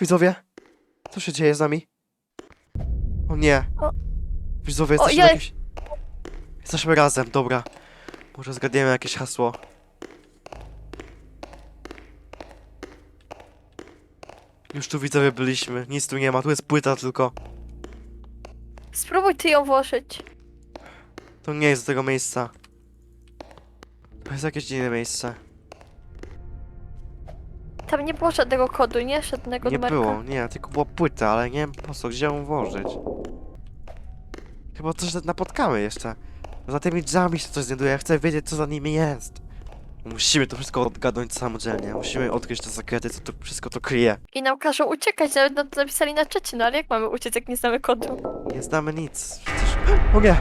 Widzowie? Co się dzieje z nami? O nie. O. Widzowie, jesteśmy Ojej. jakieś... Jesteśmy razem, dobra. Może zgadniemy jakieś hasło. Już tu widzowie byliśmy, nic tu nie ma, tu jest płyta tylko. Spróbuj ty ją włożyć. To nie jest do tego miejsca. To jest jakieś dziwne miejsce. Tam nie było żadnego kodu, nie? Żadnego Nie numerka. było, nie, tylko była płyta, ale nie wiem po co, gdzie ją włożyć. Chyba coś napotkamy jeszcze. Za tymi drzwiami się coś znajduje, ja chcę wiedzieć co za nimi jest. Musimy to wszystko odgadnąć samodzielnie, musimy odkryć te sekrety, co to wszystko to kryje. I nam każą uciekać, nawet na to napisali na czacie, no ale jak mamy uciec, jak nie znamy kodu? Nie znamy nic, przecież... O nie!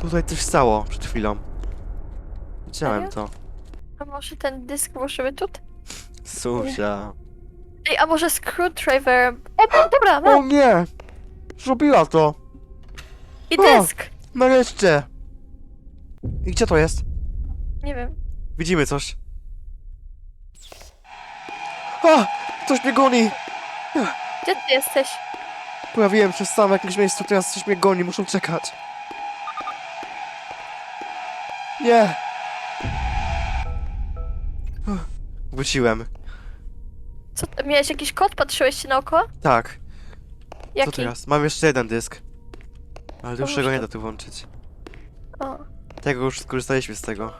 Tutaj coś stało przed chwilą. Widziałem to. A może ten dysk włożymy tutaj? Susia. Ej, a może screwdriver? O, dobra, O mam! nie! Zrobiła to! I o! dysk! Nareszcie! I gdzie to jest? Nie wiem. Widzimy coś. A! Coś mnie goni! Gdzie ty jesteś? Pojawiłem się sam w jakimś miejscu, teraz coś mnie goni, muszę czekać. Nie! Wróciłem. Co, miałeś jakiś kod? Patrzyłeś się naokoło? Tak, co Jaki? teraz? Mam jeszcze jeden dysk. Ale dłuższego mów nie da tu włączyć. O, Tego już skorzystaliśmy z tego.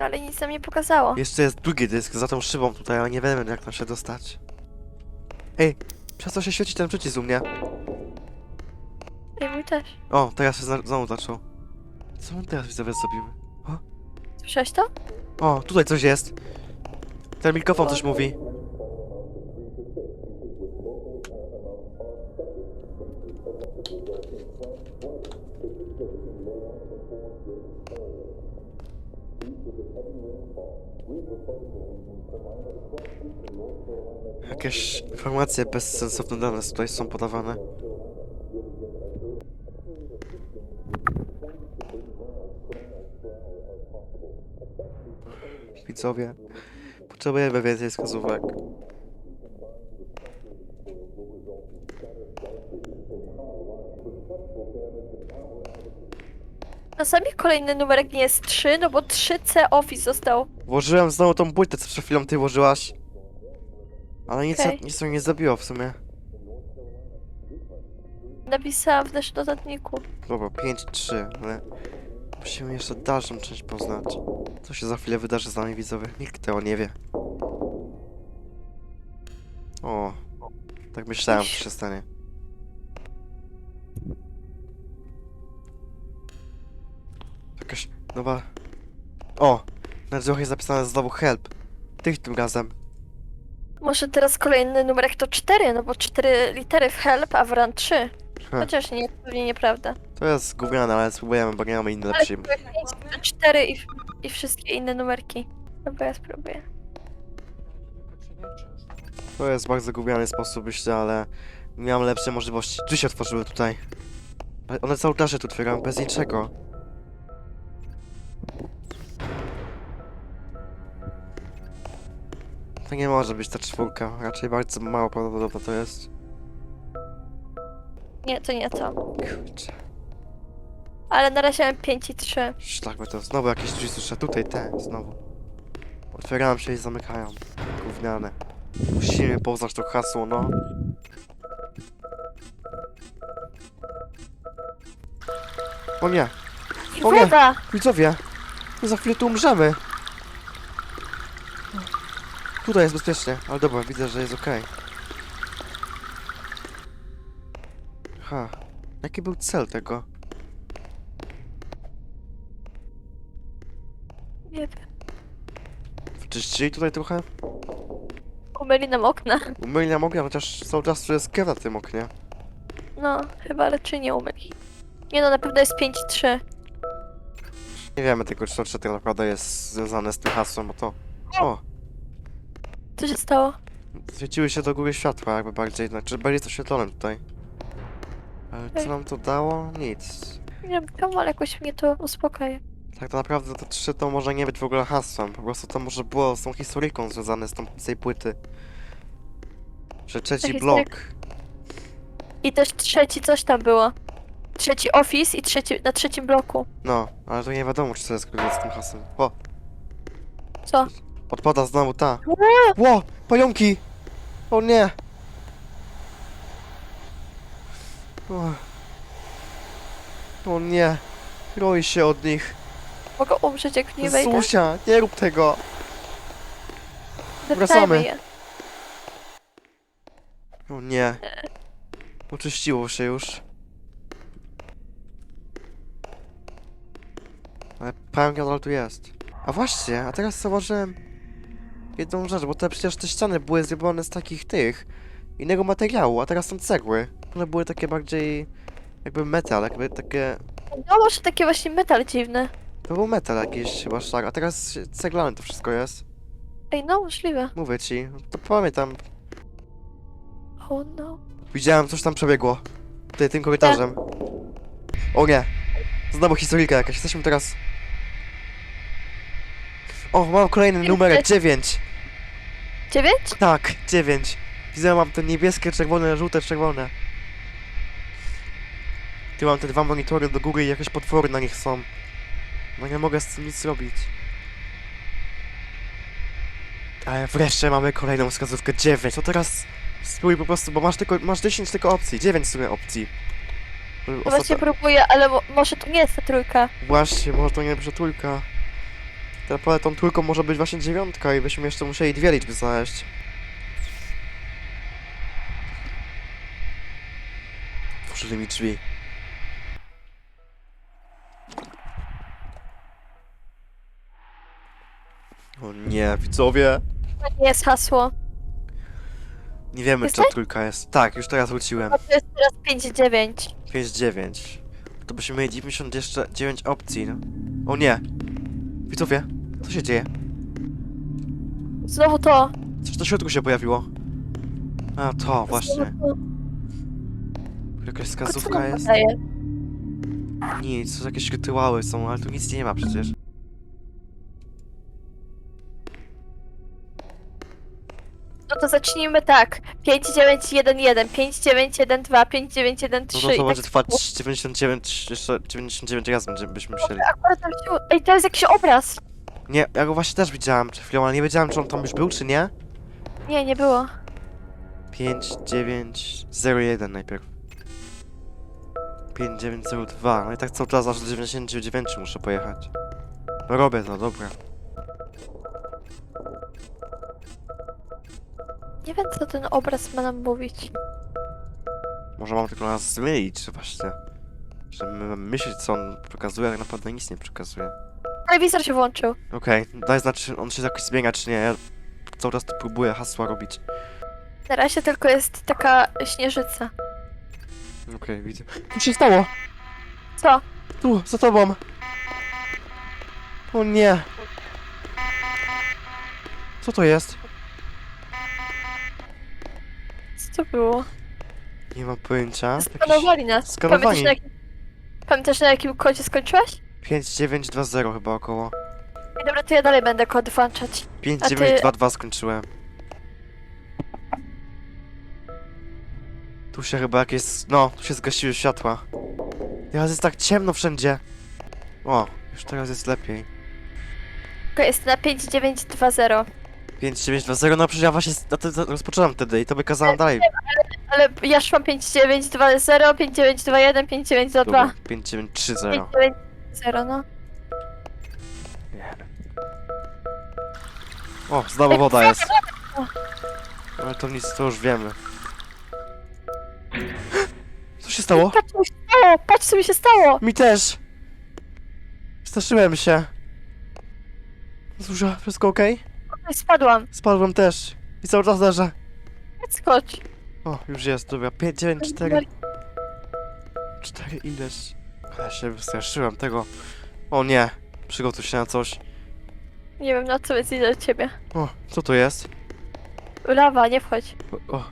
ale nic nam nie pokazało. Jeszcze jest drugi dysk za tą szybą tutaj, ale nie wiemy jak tam się dostać. Ej, przestał się świecić ten przycisk u mnie. Ej, mój też. O, teraz się zna- znowu zaczął. Co my teraz widzowie zrobimy? Słyszałeś to? O, tutaj coś jest. Ten mikrofon coś mówi. Jakieś informacje bezsensowne dane tutaj są podawane. Widzowie, potrzebujemy więcej wskazówek. Czasami kolejny numerek nie jest 3, no bo 3C Office został. Włożyłem znowu tą płytę, co przed chwilą ty włożyłaś. Ale nic, Okej. nic mnie nie zabiło w sumie. Napisałam w naszym notatniku. Dobra, 5-3, ale musimy jeszcze dalszą część poznać. Co się za chwilę wydarzy z nami widzowie? Nikt tego nie wie. O, tak myślałem, że się stanie. Jakaś nowa... O, na drzwiach jest zapisane znowu help. Tych tym razem. Może teraz kolejny numerek to 4, no bo 4 litery w help, a w run 3. Heh, Chociaż nie, pewnie nieprawda. To jest gówniane, ale spróbujemy, bo nie mamy lepszej. to 4 i, i wszystkie inne numerki. Dobra, ja spróbuję. To jest bardzo gubiany sposób, myślę, ale miałem lepsze możliwości. Drzwi się otworzyły tutaj. Ale one cały czas się tu otwierają, bez niczego. To nie może być ta czwórka, raczej bardzo mało prawdopodobne to jest. Nie, to nie to. Kurczę, Ale na razie mam 5 i 3. szlak by to znowu jakieś drzwi słyszę, tutaj te, znowu. Otwierają się i zamykają. Gówniane. Musimy poznać to hasło, no. O nie, O nie. woda! Widzowie, my za chwilę tu umrzemy. Tutaj jest bezpiecznie, ale dobra, widzę, że jest okej. Ha, jaki był cel tego? Wyczyścili tutaj trochę? Umyli nam okna. Umyli nam ognia, chociaż cały czas tu jest krew na tym oknie. No, chyba ale czy nie umyli. Nie no, na pewno jest 5 i 3. Nie wiemy tylko, czy to, czy tak naprawdę jest związane z tym hasłem, bo to... O, Co się stało? świeciły się do góry światła jakby bardziej, znaczy bardziej jest oświetlone tutaj. Ale co nam to dało? Nic. Nie wiem czemu, ale jakoś mnie to uspokaja. Tak naprawdę to trzy to może nie być w ogóle hasłem. Po prostu to może było z tą historyjką związane z, tą, z tej płyty. Że trzeci blok. I też trzeci coś tam było. Trzeci office i trzeci, na trzecim bloku. No, ale to nie wiadomo, czy to jest zgodne z tym hasłem. O, Co? odpada znowu ta. Ło, pająki! O nie! O, o nie, roi się od nich. Mogę umrzeć jak nie wejdę? Zusia, nie rób tego! Deptajmy wracamy. je. O nie. Oczyściło się już. Ale pająk nadal tu jest. A właśnie, a teraz zauważyłem jedną rzecz, bo te przecież te ściany były zrobione z takich tych, innego materiału, a teraz są cegły. One były takie bardziej jakby metal, jakby takie... No może takie właśnie metal dziwny. To był metal jakiś chyba szlak, a teraz ceglane to wszystko jest. Ej, no możliwe. Mówię ci, to pamiętam. Oh no. Widziałem, coś tam przebiegło. Tutaj tym korytarzem. O nie! Znowu historyjka jakaś. Jesteśmy teraz... O, mam kolejny numerek, 9. Dziewięć? Tak, 9. Widzę, mam te niebieskie, czerwone, żółte, czerwone. Tu mam te dwa monitory do góry i jakieś potwory na nich są. No nie mogę z tym nic zrobić. Ale wreszcie mamy kolejną wskazówkę 9. To teraz spróbuj po prostu, bo masz tylko, masz 10 tylko opcji, 9 w sumie opcji. No właśnie próbuję, ale mo może to nie jest ta trójka. Właśnie, może to nie będzie trójka. Naprawdę tą trójką może być właśnie dziewiątka i byśmy jeszcze musieli dwie liczby znaleźć. Otworzyli mi drzwi. O nie, widzowie. To nie jest hasło. Nie wiemy, czy Jesteś? trójka jest. Tak, już teraz wróciłem. A to jest teraz 5-9. 5-9. To byśmy mieli 90 jeszcze 9 opcji, no. O nie! Widzowie, co się dzieje? Znowu to. Coś na środku się pojawiło. A to, właśnie. Znowu to. Jakaś Co wskazówka jest? Nic, to jakieś rytuały są, ale tu nic nie ma przecież. To zacznijmy tak. 5-9-1-1, 5-9-1-2, 5-9-1-3 No to i będzie tak trwać 99, jeszcze 99 razy będzie- byśmy musieli. akurat tam się... Ej, to jest jakiś obraz. Nie, ja go właśnie też widziałem przed chwilą, ale nie wiedziałem, czy on tam już był, czy nie. Nie, nie było. 5, 9, 0, 1 najpierw. 5, 9, 0, 2. No i tak cały czas aż do 99 muszę pojechać. No robię to, dobra. Nie wiem, co ten obraz ma nam mówić. Może mam tylko nas zmylić, że właśnie. Że my mamy myśleć, co on przekazuje, a tak naprawdę nic nie przekazuje. Telewizor się włączył. Okej, daj znać, czy on się jakoś zmienia, czy nie. Ja cały czas tu próbuję hasła robić. Na razie tylko jest taka śnieżyca. Okej, widzę. Co się stało? Co? Tu, za tobą! O nie! Co to jest? Co to było? Nie mam pojęcia. Skanowali nas. skanowani. Pamiętasz na, jakim... Pamiętasz na jakim kodzie skończyłaś? 5920 chyba około. I dobra, to ja dalej będę kod włączać. 5922 skończyłem. Tu się chyba jakieś... No, tu się zgasiły światła. Teraz jest tak ciemno wszędzie. O, już teraz jest lepiej. To jest na 5920. 5920, no przecież ja właśnie na to, to rozpoczynam wtedy i to wykazałem dalej. Ale ja szłam 5920, 5921, 5922. Dobra, 5930. 5920, no. O, znowu woda jest. Ale to nic, to już wiemy. Co się stało? Patrz, co mi się stało! Patrz, co mi się stało! Mi też! Straszyłem się. Zuzia, wszystko okej? Oj, Spadłam. Spadłem też. I cały czas leżę. Skocz. O, już jest, dobra. 5, 9, 4. 4 ileś. Ale się wystraszyłem tego. O nie. Przygotuj się na coś. Nie wiem, na co jest idę do ciebie. O, co to jest? Lawa, nie wchodź. O. o.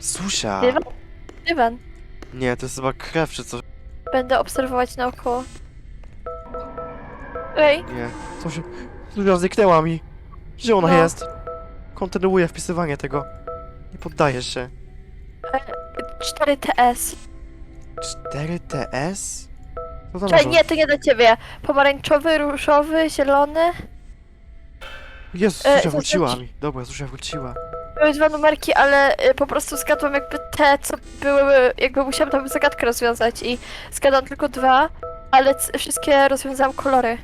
Zuzia! Dywan? Dywan. Nie, to jest chyba krew czy coś. Będę obserwować naokoło. Ej, Nie. Co się... Zuzia zniknęła mi. Gdzie ona No. jest? Kontynuuję wpisywanie tego. Nie poddajesz się. 4TS. 4TS? Co to Czekaj, może? nie, to nie dla ciebie. Pomarańczowy, różowy, zielony. Jezus, E, Zuzia to wróciła znaczy- mi. Dobra, Zuzia wróciła. Były dwa numerki, ale y, po prostu zgadłam jakby te, co były, jakby musiałam tam zagadkę rozwiązać i zgadłam tylko dwa, ale c- wszystkie rozwiązałam kolory.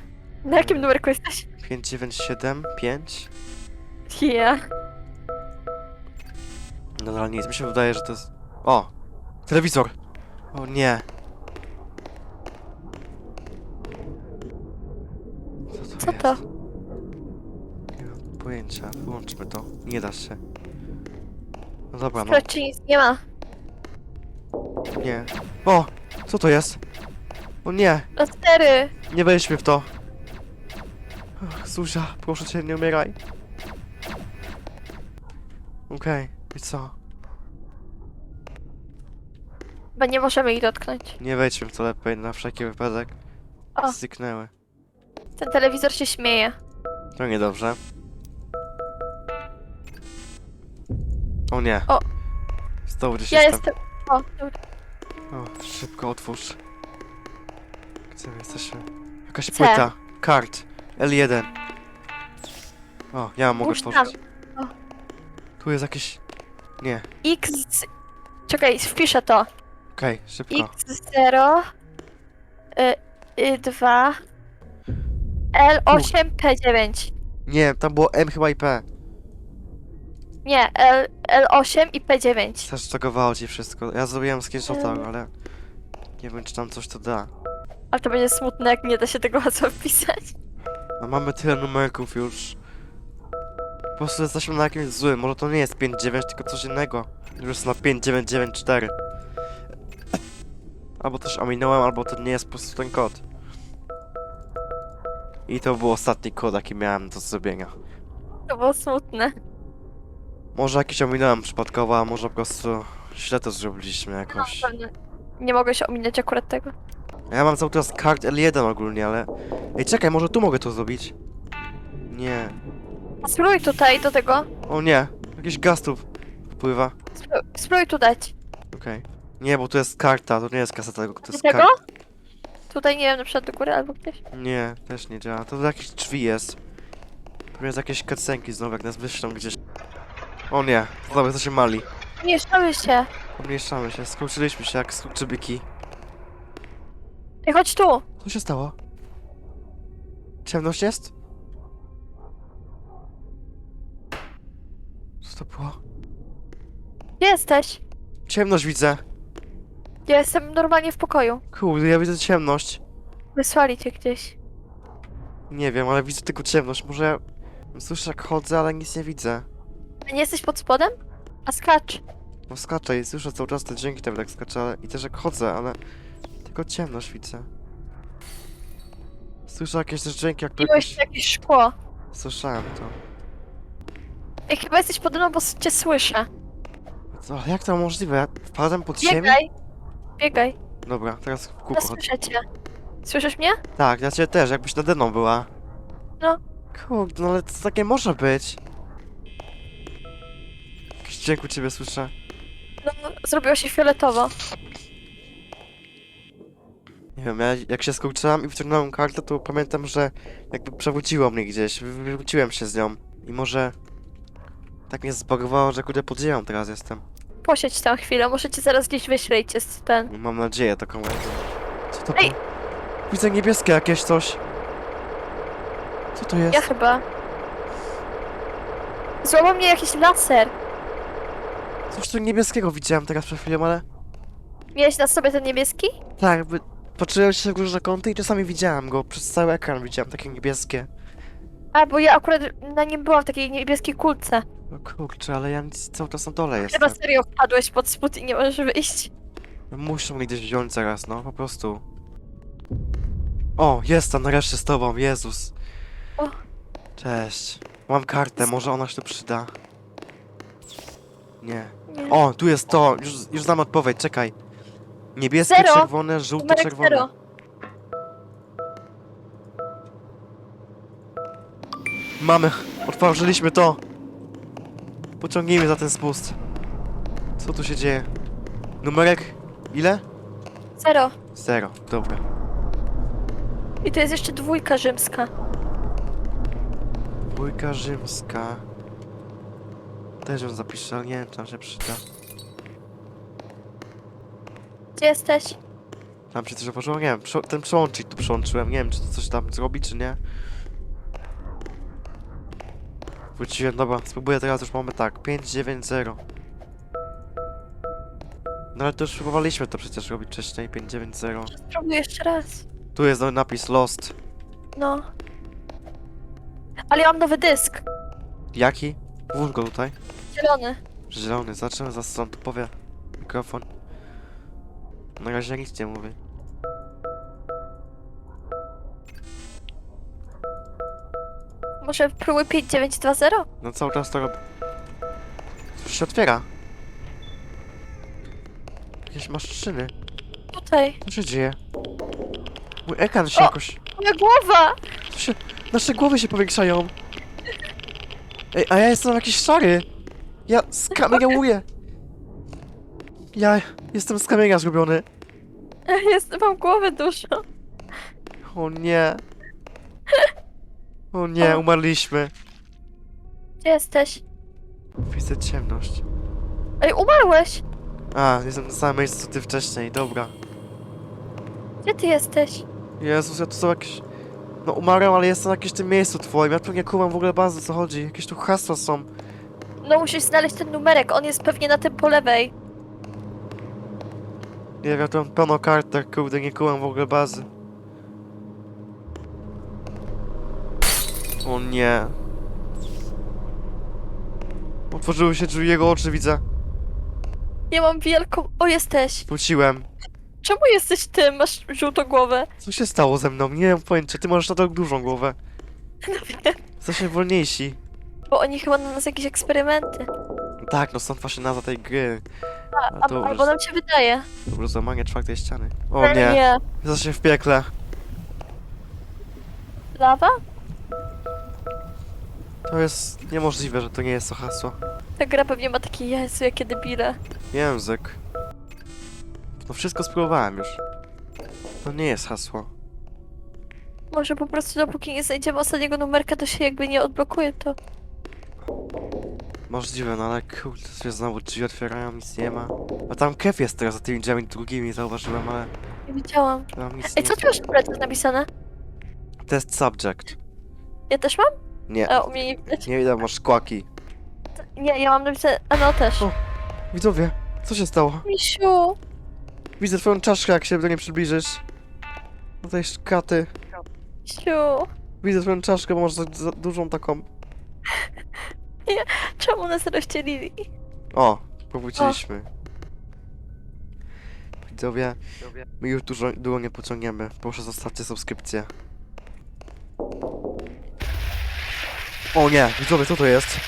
Na jakim numerku jesteś? 597, 5. Ja. No ale nic, mi się wydaje, że to jest... O! Telewizor! O nie! Co to Co to? jest? Nie mam pojęcia. Wyłączmy to. Nie da się. No dobra, no. Nic nie ma. Nie. O! Co to jest? O nie! Lastery. Nie wejdźmy w to. Zuzia, proszę cię, nie umieraj. Okej, i co? Chyba nie możemy ich dotknąć. Nie wejdźmy w to lepiej, na wszelki wypadek. O. Zniknęły. Ten telewizor się śmieje. To niedobrze. O nie. O. Znowu gdzieś Ja jestem. jestem... O, dobra. O, szybko otwórz. Gdzie my jesteśmy? Jakaś płyta. Kart. L1. O, ja mogę tam. O. Tu jest jakieś... Nie. X... Czekaj, wpiszę to. Okej, szybko. X0 y, y, 2 L8 P9. Nie, tam było M chyba i P. Nie, L, L8 i P9. Zasztokowało ci wszystko. Ja zrobiłem screenshota, ale... Nie wiem, czy tam coś to da. Ale to będzie smutne, jak nie da się tego łatwo wpisać. No mamy tyle numerków już. Po prostu jesteśmy na jakimś złym. Może to nie jest 5-9, tylko coś innego. Już na 5994. Albo też ominąłem, albo to nie jest po prostu ten kod. I to był ostatni kod, jaki miałem do zrobienia. To było smutne. Może jakiś ominąłem przypadkowo, a może po prostu źle to zrobiliśmy No, jakoś. pewnie. Nie mogę się ominąć akurat tego. Ja mam cały czas kart L1 ogólnie, ale... Ej, czekaj, może tu mogę to zrobić? Nie. Spróbuj tutaj do tego. O nie, jakiś gaz tu wpływa. Spró- Spróbuj tu dać. Okej. Nie, bo tu jest karta, to nie jest kaseta, tylko to Do jest tego? karta. Tutaj, nie wiem, na przykład do góry albo gdzieś. Nie, też nie działa. To jakieś drzwi jest. Tu jest jakieś kacenki znowu, jak nas wyślą gdzieś. O nie, znowu jesteśmy mali. Mieszały się. Pomniejszamy się, skurczyliśmy się jak skurczybyki. Ej, chodź tu. Co się stało? Ciemność jest? Co to było? Gdzie jesteś? Ciemność widzę. Ja jestem normalnie w pokoju. Kurde, ja widzę ciemność. Wysłali cię gdzieś. Nie wiem, ale widzę tylko ciemność. Może ja słyszę jak chodzę, ale nic nie widzę. A nie jesteś pod spodem? A skacz. No skaczę i słyszę cały czas te dźwięki tam jak skaczę, ale... i też jak chodzę, ale tylko ciemność widzę. Słyszę jakieś też dźwięki, jak Biłeś jakieś szkło. Słyszałem to. Ej, chyba jesteś pode mną, bo cię słyszę. Co, ale jak to możliwe? Ja wpadłem pod ziemię? Biegaj. Biegaj. Dobra, teraz w Ja kółko chodź. słyszę cię. Słyszysz mnie? Tak, ja cię też, jakbyś nade mną była. No. Kurde, no ale co takie może być? Jakiś dźwięk u ciebie słyszę. No, zrobiło się fioletowo. Nie wiem, ja jak się skurczyłam i wyciągnąłem kartę, to pamiętam, że jakby przewróciło mnie gdzieś, wy- wywróciłem się z nią. I może tak mnie zbagowało, że kurde pod ziemią teraz jestem. Posiedź tam chwilę, może cię zaraz gdzieś wyślę i cię z ten... Mam nadzieję taką. Co to Ej! było? Widzę niebieskie jakieś coś. Co to jest? Ja chyba. Złamał mnie jakiś laser. Coś tu niebieskiego widziałem teraz przed chwilą, ale... Miałeś na sobie ten niebieski? Tak, jakby patrzyłem się w różne kąty i czasami widziałem go. Przez cały ekran widziałem takie niebieskie. A, bo ja akurat na nim byłam w takiej niebieskiej kulce. No kurczę, ale ja nic, cały czas na dole Chyba jestem. serio wpadłeś pod spód i nie możesz wyjść. Muszę mnie gdzieś wziąć zaraz, no, po prostu. O, jestem nareszcie z tobą, Jezus. O. Cześć. Mam kartę, może ona się tu przyda. Nie. Nie. O, tu jest to, już, już znam odpowiedź, czekaj. Niebieskie, Zero. czerwone, żółte, Numerek czerwone. zero. Mamy, otworzyliśmy to. Pociągnijmy za ten spust. Co tu się dzieje? Numerek? Ile? Zero. Zero, dobra. I to jest jeszcze dwójka rzymska. Dwójka rzymska. Też ją zapiszę, ale nie wiem, czy nam się przyda. Gdzie jesteś? Tam się też otworzyło, nie wiem, prze- ten przełącznik tu przełączyłem, nie wiem, czy to coś tam zrobi, czy nie. Wróciłem, dobra, spróbuję teraz, już mamy tak, 590. No ale to już próbowaliśmy to przecież robić wcześniej, 590. Spróbuj jeszcze raz. Tu jest nowy napis Lost. No. Ale ja mam nowy dysk. Jaki? Włóż go tutaj. Zielony. Zielony, zobaczymy za stron, tu powie mikrofon. Na razie nic nie mówię. Może próbuj 5920? No cały czas to robię. Coś się otwiera. Jakieś maszyny. Tutaj. Co się dzieje? Mój ekran się O! jakoś... Moja głowa! Co się... Nasze głowy się powiększają. Ej, a ja jestem jakiś szary. Ja skamieniałuję. Ja jestem z kamienia zrobiony. Jest, mam głowę dużo. O nie. O nie, umarliśmy. Gdzie jesteś? Widzę ciemność. Ej, umarłeś! A, jestem na samym miejscu co ty wcześniej, dobra. Gdzie ty jesteś? Jezus, ja tu są jakieś... No umarłem, ale jestem jakieś w tym miejscu twoim. Ja tu nie kumam w ogóle bardzo co chodzi. Jakieś tu hasła są. No musisz znaleźć ten numerek, on jest pewnie na tym po lewej. Nie wiem, mam pełno kartek, kurde, nie kumam w ogóle bazy. O nie. Otworzyły się drzwi, jego oczy widzę. Ja mam wielką... O, jesteś! Wróciłem. Czemu jesteś tym? Masz żółtą głowę. Co się stało ze mną? Nie mam pojęcia, ty masz na to dużą głowę. No wiem. Jesteśmy wolniejsi. Bo oni chyba na nas jakieś eksperymenty. Tak, no stąd właśnie nazwa tej gry. A, to albo nam się wydaje. Dobro złamanie czwartej ściany. O nie, nie. jesteśmy w piekle. Lawa? To jest niemożliwe, że to nie jest to hasło. Ta gra pewnie ma takie Jezu, jakie debile. Język. No wszystko spróbowałem już. To nie jest hasło. Może po prostu dopóki nie znajdziemy ostatniego numerka, to się jakby nie odblokuje to. Możliwe, no ale kurde, się znowu drzwi otwierają, nic nie ma. A tam Kev jest teraz za tymi drzwiami drugimi, zauważyłem, ale Nie widziałam. tam nic Ej, nie co tu masz na plecach napisane? Test subject. Ja też mam? Nie, A u mnie nie widać. nie widać, masz kłaki. Nie, ja mam napisane... A no też. O. Widzowie, co się stało? Misiu! Widzę twoją czaszkę, jak się do niej przybliżysz. No tej szkaty. Misiu! Widzę twoją czaszkę, bo masz za, za dużą taką... Czemu nas rozdzielili? O, powróciliśmy. Widzowie, my już dużo, długo nie pociągniemy. Proszę zostawcie subskrypcję. O nie, widzowie, co to jest?